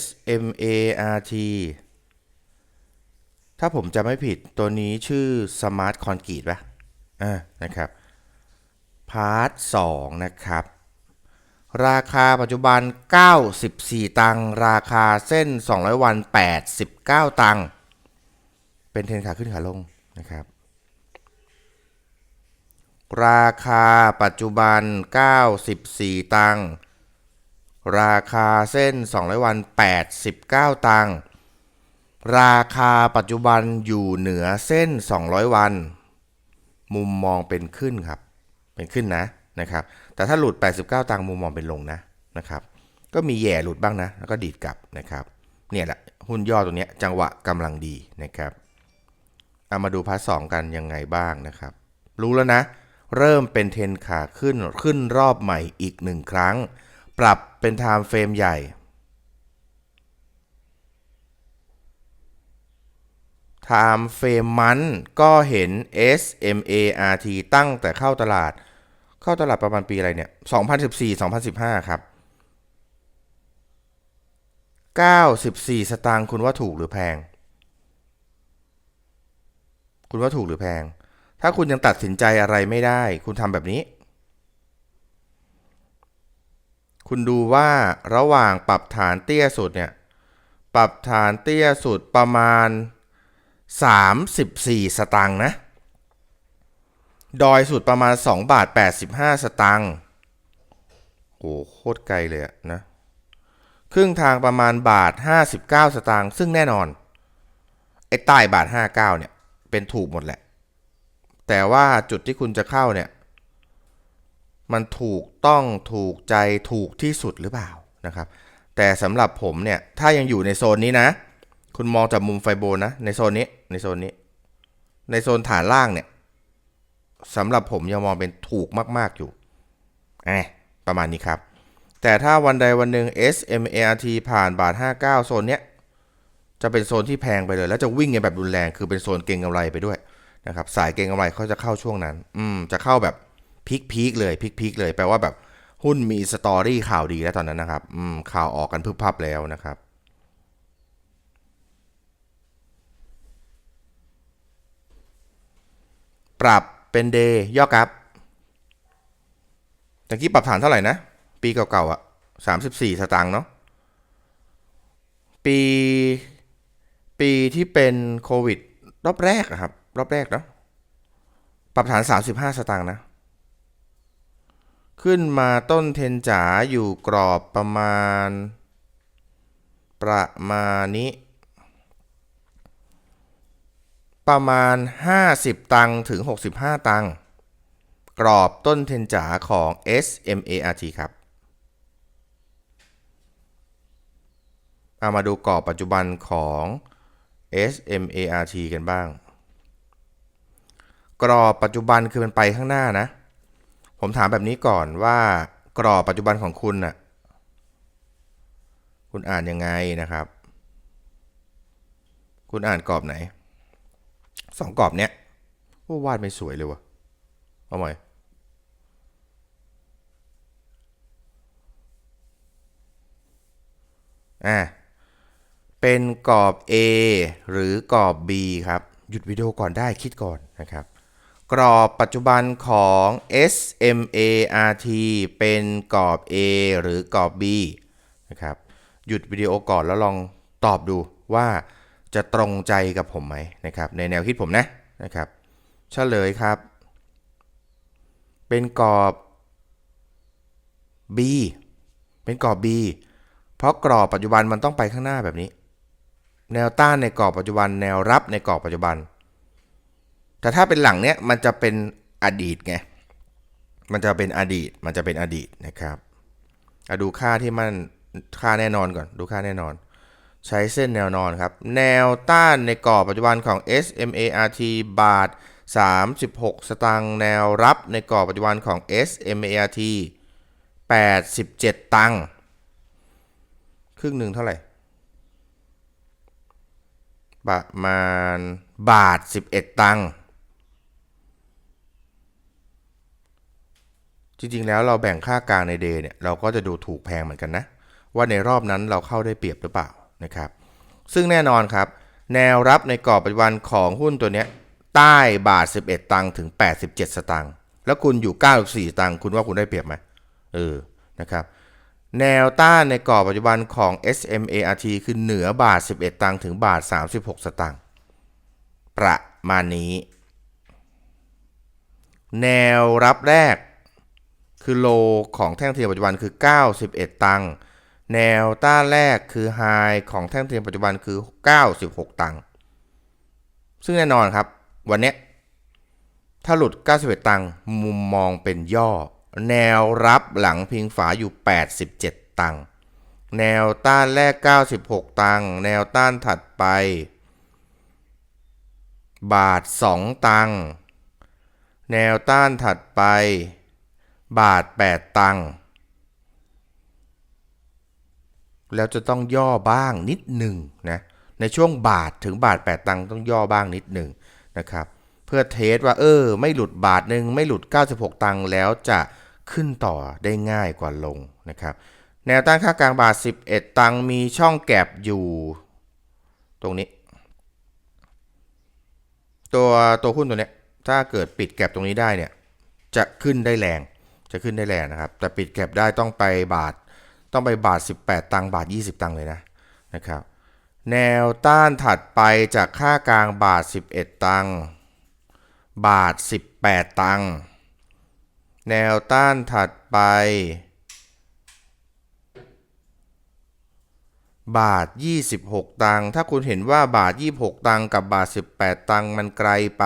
SMART ถ้าผมจะไม่ผิดตัวนี้ชื่อ Smart Concrete ป่ะอ่านะครับ พาร์ท2นะครับ ราคาปัจจุบัน 94 ตังราคาเส้น 200 วัน 89 ตังเป็นเทรนขาขึ้นขาลงนะครับ ราคาปัจจุบัน 94 ตังค์ ราคาเส้น 200 วัน 89 ตังค์ราคาปัจจุบันอยู่เหนือเส้น 200 วัน มุมมองเป็นขึ้นครับ เป็นขึ้นนะนะครับ แต่ถ้าหลุด 89 ตังค์มุมมองเป็นลงนะนะครับ ก็มีแย่หลุดบ้างนะ แล้วก็ดีดกลับนะครับ เนี่ยแหละหุ้นย่อตัวเนี้ยจังหวะกำลังดีนะครับเอามาดูพาร์ทสองกันยังไงบ้างนะครับ รู้แล้วนะ เริ่มเป็นเทนขาขึ้นขึ้นรอบใหม่อีกหนึ่งครั้ง ปรับเป็นไทม์เฟรมใหญ่ไทม์เฟรมมันก็เห็น SMART ตั้งแต่เข้าตลาด เข้าตลาดประมาณปีอะไรเนี่ย 2014 2015 ครับ 94 สตางค์คุณว่าถูกหรือแพง คุณว่าถูกหรือแพง ถ้าคุณยังตัดสินใจอะไรไม่ได้ คุณทำแบบนี้ คุณดูว่าระหว่างปรับฐานเตี้ยสุดเนี่ย ปรับฐานเตี้ยสุดประมาณ 34 สตางค์นะ ดอยสุดประมาณ 2 บาท 85 สตางค์โอ้โคตรไกลเลยอะนะ ครึ่งทางประมาณบาท 59 สตางค์ซึ่งแน่นอน ไอ้ใต้บาท 59 เนี่ย เป็นถูกหมดแหละ แต่ว่าจุดที่คุณจะเข้าเนี่ย มันถูกต้องถูกใจถูกที่สุดหรือเปล่านะครับ แต่สำหรับผมเนี่ยถ้ายังอยู่ในโซนนี้นะ คุณมองจากมุมไฟโบนะในโซนนี้ในโซนนี้ ในโซนฐานล่างเนี่ยสำหรับผมยังมองเป็นถูกมาก ๆอยู่อประมาณนี้ครับ แต่ถ้าวันใดวันหนึ่ง SMART ผ่านบาท 59 โซนเนี้ยจะเป็นโซนที่แพงไปเลย แล้วจะวิ่งกันแบบรุนแรง คือเป็นโซนเก็งกำไรไปด้วยนะครับ สายเก็งกำไรเขาจะเข้าช่วงนั้น อืม จะเข้าแบบ พีคพีคเลยพีคพีคเลย แปลว่าแบบหุ้นมีสตอรี่ข่าวดีแล้วตอนนั้นนะครับอืมข่าวออกกันพึบพับแล้วนะครับปรับเป็นเดย์ย่อกราฟตะกี้ปรับฐานเท่าไหร่นะ ปีเก่าๆอะสามสิบสี่สตางค์เนาะ ปี ปีที่เป็นโควิด รอบแรกอะครับ รอบแรกเนาะ ปรับฐานสามสิบห้าสตางค์นะ ขึ้นมาต้นเทนจ๋าอยู่กรอบประมาณ ประมาณนี้ ประมาณ 50 ตังถึง 65 ตังกรอบต้นเทนจ๋าของ SMART ครับ เอามาดูกรอบปัจจุบันของ SMART กันบ้าง กรอบปัจจุบันคือมันไปข้างหน้านะ ผมถามแบบนี้ก่อนว่ากรอบปัจจุบันของคุณน่ะ คุณอ่านยังไงนะครับ คุณอ่านกรอบไหน สองกรอบเนี้ยโอ้วาดไม่สวยเลยวะเอาใหม่อ่าเป็นกรอบ A หรือกรอบ B ครับ หยุดวิดีโอก่อนได้คิดก่อนนะครับ กรอบปัจจุบันของ SMART เป็นกรอบ A หรือกรอบ B นะครับหยุดวิดีโอก่อนแล้วลองตอบดูว่าจะตรงใจกับผมไหมนะครับในแนวคิดผมนะนะครับเฉลยครับ เป็นกรอบ B เป็นกรอบ B เพราะกรอบปัจจุบันมันต้องไปข้างหน้าแบบนี้ แนวต้านในกรอบปัจจุบัน แนวรับในกรอบปัจจุบัน แต่ถ้าเป็นหลังเนี้ยมันจะเป็นอดีตไง มันจะเป็นอดีต มันจะเป็นอดีตนะครับอะดูค่าที่มันค่าแน่นอนก่อน ดูค่าแน่นอน ใช้เส้นแนวนอนครับ แนวต้านในกรอบปัจจุบันของ SMART บาท 36 สตางค์แนวรับในกรอบปัจจุบันของ SMART 87 ตังค์ครึ่งหนึ่งเท่าไหร่ ประมาณบาท 11 ตังค์ ริงๆ แล้วเราแบ่งค่ากลางในเดย์เนี่ยเราก็จะดูถูกแพงเหมือนกันนะ ว่าในรอบนั้นเราเข้าได้เปรียบหรือเปล่านะครับ ซึ่งแน่นอนครับ แนวรับในกรอบปัจจุบันของหุ้นตัวเนี้ยใต้บาท 11 ตังค์ถึง 87 สตางค์แล้วคุณอยู่ 94สตางค์คุณว่าคุณได้เปรียบไหมเออนะครับแนวต้านในกรอบปัจจุบันของ SMART คือเหนือบาท 11 ตังค์ถึงบาท 36 สตางค์ประมาณนี้ แนวรับแรก คือโลของแท่งเทียมปัจจุบันคือ 91 ตังค์แนวต้านแรกคือไฮของแท่งเทียมปัจจุบันคือ 96 ตังค์ซึ่งแน่นอนครับ วันนี้ถ้าหลุด 91 ตังค์มุมมองเป็นย่อ แนวรับหลังพิงฝาอยู่ 87 ตังค์แนวต้านแรก 96 ตังค์แนวต้านถัดไป บาท 2 ตังค์แนวต้านถัดไป บาท 8 ตังค์แล้วจะต้องย่อบ้างนิดหนึ่งนะในช่วงบาทถึงบาท 8 ตังค์ต้องย่อบ้างนิดหนึ่งนะครับเพื่อเทสว่าเออ ไม่หลุดบาทหนึ่งไม่หลุด 96 ตังค์แล้วจะขึ้นต่อได้ง่ายกว่าลงนะครับแนวต้านค่ากลางบาท 11 ตังค์มีช่องแก็บอยู่ ตรงนี้ ตัวตัวหุ้นตัวเนี้ยถ้าเกิดปิดแก็บตรงนี้ได้เนี่ยจะขึ้นได้แรง จะขึ้นได้แรงนะครับ แต่ปิดแก็บได้ต้องไปบาท ต้องไปบาท 18 ตังค์บาท 20 ตังค์เลยนะนะครับ แนวต้านถัดไปจากค่ากลางบาท 11 ตังค์บาท 18 ตังค์แนวต้านถัดไป บาท 26 ตังค์ถ้าคุณเห็นว่าบาท 26 ตังค์กับบาท 18 ตังค์มันไกลไป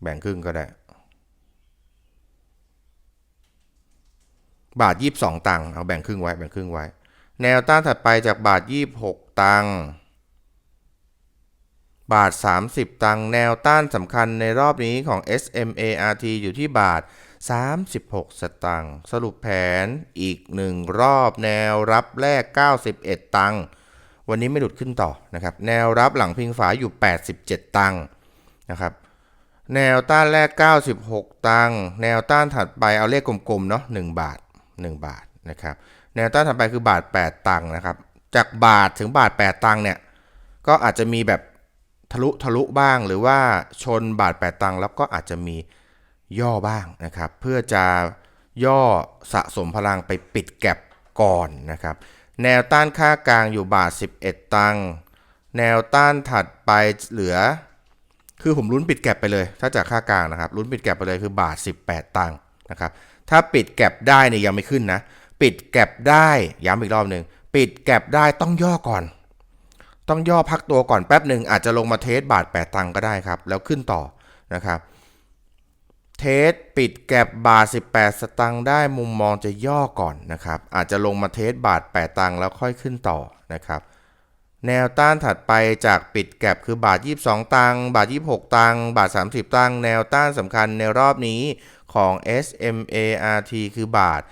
แบ่งครึ่งก็ได้ บาท 22 ตังค์เอาแบ่งครึ่งไว้แบ่งครึ่งไว้ แนวต้านถัดไปจากบาท 26 ตังค์บาท 30 ตังค์แนวต้านสำคัญในรอบนี้ของ SMART อยู่ที่บาท 36 สตังค์สรุปแผนอีกหนึ่งรอบแนวรับแรก 91 ตังค์วันนี้ไม่หลุดขึ้นต่อนะครับ แนวรับหลังพิงฝาอยู่ 87 ตังค์นะครับ แนวต้านแรก 96 ตังค์แนวต้านถัดไปเอาเลขกลมๆเนาะ1บาท 1 บาทนะครับแนวต้านถัดไปคือบาท 8 ตังค์นะครับ จากบาทถึงบาท 8 ตังค์เนี่ยก็อาจจะมีแบบทะลุทะลุบ้างหรือว่าชนบาท 8 ตังค์แล้วก็อาจจะมีย่อบ้างนะครับ เพื่อจะย่อสะสมพลังไปปิดแก็บก่อนนะครับ แนวต้านค่ากลางอยู่บาท 11 ตังค์แนวต้านถัดไปเหลือ คือผมลุ้นปิดแก็บไปเลย ถ้าจากค่ากลางนะครับลุ้นปิดแก็บไปเลยคือบาท 18 ตังค์นะครับ ถ้าปิดแก็บได้เนี่ยยังไม่ขึ้นนะ ปิดแก็บได้ย้ำอีกรอบหนึ่งปิดแก็บได้ต้องย่อก่อน ต้องย่อพักตัวก่อนแป๊บหนึ่งอาจจะลงมาเทสบาท8ตังก็ได้ครับ แล้วขึ้นต่อนะครับเทสปิดแก็บบาท 18 สตังค์ได้มุมมองจะย่อก่อนนะครับ อาจจะลงมาเทสบาท 8 ตังค์แล้วค่อยขึ้นต่อนะครับ แนวต้านถัดไปจากปิดแก็บคือบาท 22 ตังค์บาท 26 ตังค์บาท 30 ตังค์แนวต้านสำคัญในรอบนี้ของ SMART คือบาท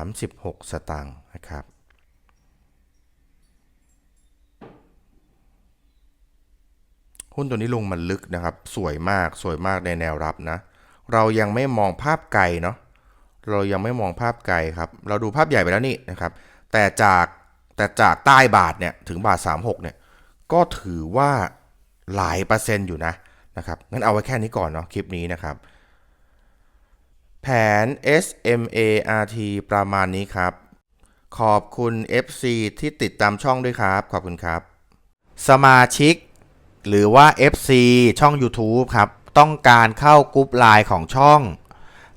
36 สตังค์นะครับหุ้นตัวนี้ลงมันลึกนะครับ สวยมากสวยมากในแนวรับนะ เรายังไม่มองภาพไกลเนาะเรายังไม่มองภาพไกลครับ เราดูภาพใหญ่ไปแล้วนี่นะครับ แต่จาก แต่จากใต้บาทเนี่ยถึงบาท 36เนี่ยก็ถือว่าหลายเปอร์เซ็นต์อยู่นะนะครับงั้นเอาไว้แค่นี้ก่อนเนาะคลิปนี้นะครับ แผน SMART ประมาณนี้ครับ ขอบคุณ FC ที่ติดตามช่องด้วยครับ ขอบคุณครับ สมาชิก หรือว่า FC ช่อง YouTube ครับ ต้องการเข้ากรุ๊ปไลน์ของช่อง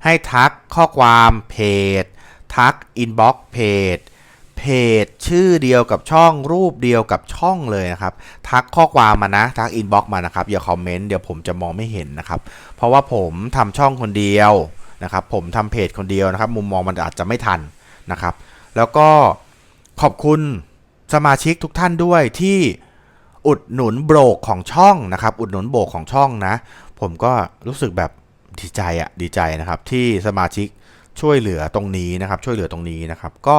ให้ทักข้อความเพจ ทักอินบ็อกซ์เพจ เพจชื่อเดียวกับช่องรูปเดียวกับช่องเลยนะครับ ทักข้อความมานะทักอินบ็อกซ์มานะครับอย่าคอมเมนต์เดี๋ยวผมจะมองไม่เห็นนะครับ เพราะว่าผมทำช่องคนเดียวนะครับ ผมทำเพจคนเดียวนะครับ มุมมองมันอาจจะไม่ทันนะครับ แล้วก็ขอบคุณสมาชิกทุกท่านด้วยที่อุดหนุนโบรกของช่องนะครับ อุดหนุนโบรกของช่องนะ ผมก็รู้สึกแบบดีใจอะดีใจนะครับที่สมาชิกช่วยเหลือตรงนี้นะครับ ช่วยเหลือตรงนี้นะครับ ก็